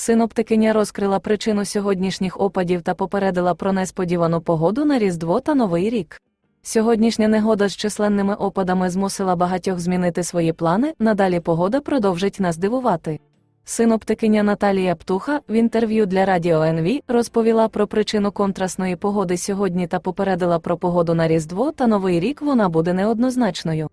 Синоптикиня розкрила причину сьогоднішніх опадів та попередила про несподівану погоду на Різдво та Новий рік. Сьогоднішня негода з численними опадами змусила багатьох змінити свої плани, надалі погода продовжить нас дивувати. Синоптикиня Наталія Птуха в інтерв'ю для Радіо НВ розповіла про причину контрастної погоди сьогодні та попередила про погоду на Різдво та Новий рік вона буде неоднозначною.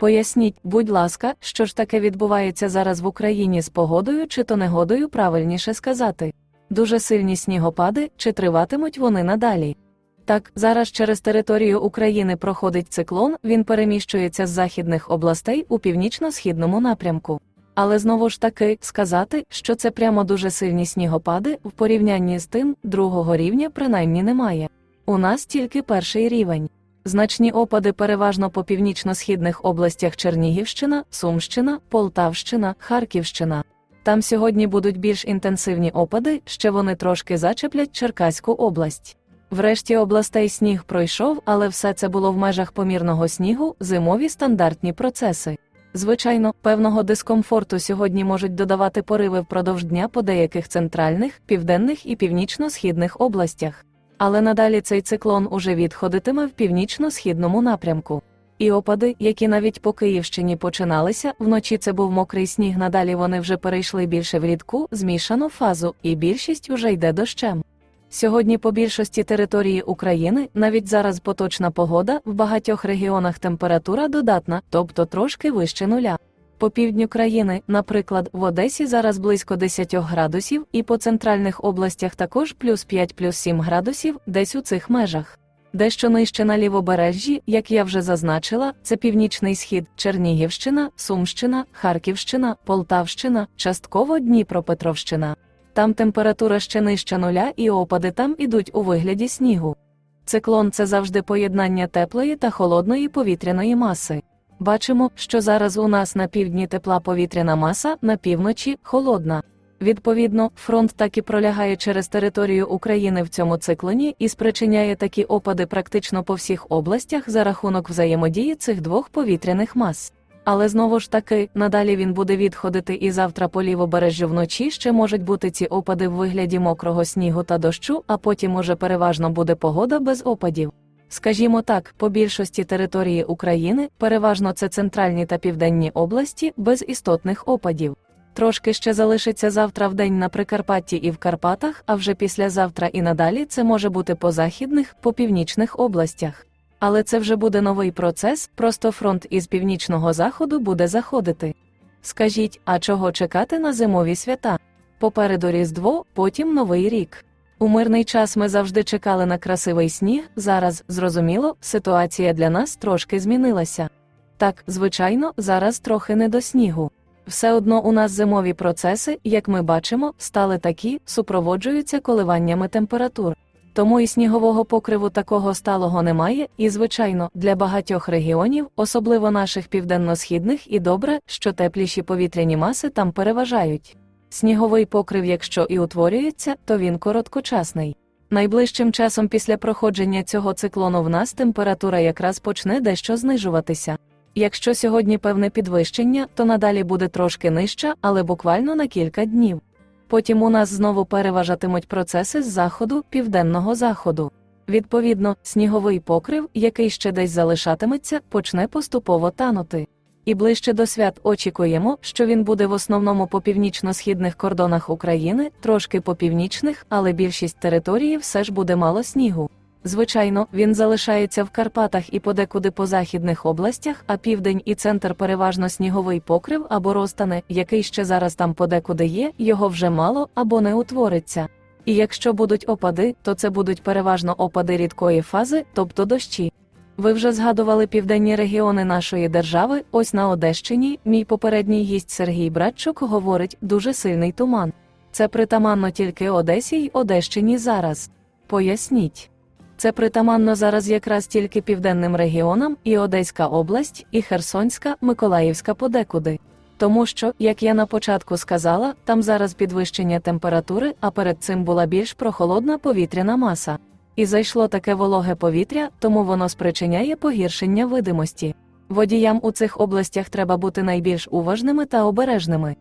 Поясніть, будь ласка, що ж таке відбувається зараз в Україні з погодою чи то негодою правильніше сказати. Дуже сильні снігопади, чи триватимуть вони надалі. Так, зараз через територію України проходить циклон, він переміщується з західних областей у північно-східному напрямку. Але знову ж таки, сказати, що це прямо дуже сильні снігопади, в порівнянні з тим, другого рівня принаймні немає. У нас тільки перший рівень. Значні опади переважно по північно-східних областях Чернігівщина, Сумщина, Полтавщина, Харківщина. Там сьогодні будуть більш інтенсивні опади, ще вони трошки зачеплять Черкаську область. Врешті областей сніг пройшов, але все це було в межах помірного снігу, зимові стандартні процеси. Звичайно, певного дискомфорту сьогодні можуть додавати пориви впродовж дня по деяких центральних, південних і північно-східних областях. Але надалі цей циклон уже відходитиме в північно-східному напрямку. І опади, які навіть по Київщині починалися, вночі це був мокрий сніг, надалі вони вже перейшли більше в рідку, змішану фазу, і більшість уже йде дощем. Сьогодні по більшості території України, навіть зараз поточна погода, в багатьох регіонах температура додатна, тобто трошки вище нуля. По півдню країни, наприклад, в Одесі зараз близько 10 градусів, і по центральних областях також плюс 5 плюс 7 градусів, десь у цих межах. Дещо нижче на лівобережжі, як я вже зазначила, це північний схід, Чернігівщина, Сумщина, Харківщина, Полтавщина, частково Дніпропетровщина. Там температура ще нижча нуля і опади там ідуть у вигляді снігу. Циклон це завжди поєднання теплої та холодної повітряної маси. Бачимо, що зараз у нас на півдні тепла повітряна маса, на півночі холодна. Відповідно, фронт так і пролягає через територію України в цьому циклоні і спричиняє такі опади практично по всіх областях за рахунок взаємодії цих двох повітряних мас. Але знову ж таки, надалі він буде відходити і завтра по лівобережжю вночі ще можуть бути ці опади в вигляді мокрого снігу та дощу, а потім уже переважно буде погода без опадів. Скажімо так, по більшості території України, переважно це центральні та південні області, без істотних опадів. Трошки ще залишиться завтра в день на Прикарпатті і в Карпатах, а вже післязавтра і надалі це може бути по західних, по північних областях. Але це вже буде новий процес, просто фронт із північного заходу буде заходити. Скажіть, а чого чекати на зимові свята? Попереду Різдво, потім Новий рік. У мирний час ми завжди чекали на красивий сніг, зараз, зрозуміло, ситуація для нас трошки змінилася. Так, звичайно, зараз трохи не до снігу. Все одно у нас зимові процеси, як ми бачимо, стали такі, супроводжуються коливаннями температур. Тому і снігового покриву такого сталого немає, і, звичайно, для багатьох регіонів, особливо наших південно-східних, і добре, що тепліші повітряні маси там переважають. Сніговий покрив, якщо і утворюється, то він короткочасний. Найближчим часом після проходження цього циклону в нас температура якраз почне дещо знижуватися. Якщо сьогодні певне підвищення, то надалі буде трошки нижча, але буквально на кілька днів. Потім у нас знову переважатимуть процеси з заходу, південного заходу. Відповідно, сніговий покрив, який ще десь залишатиметься, почне поступово танути. І ближче до свят очікуємо, що він буде в основному по північно-східних кордонах України, трошки по північних, але більшість території все ж буде мало снігу. Звичайно, він залишається в Карпатах і подекуди по західних областях, а південь і центр переважно сніговий покрив або розтане, який ще зараз там подекуди є, його вже мало або не утвориться. І якщо будуть опади, то це будуть переважно опади рідкої фази, тобто дощі. Ви вже згадували південні регіони нашої держави. Ось на Одещині мій попередній гість Сергій Братчук говорить дуже сильний туман. Це притаманно тільки Одесі й Одещині зараз. Поясніть. Це притаманно зараз якраз тільки південним регіонам, і Одеська область, і Херсонська, Миколаївська подекуди. Тому що, як я на початку сказала, там зараз підвищення температури, а перед цим була більш прохолодна повітряна маса. І зайшло таке вологе повітря, тому воно спричиняє погіршення видимості. Водіям у цих областях треба бути найбільш уважними та обережними.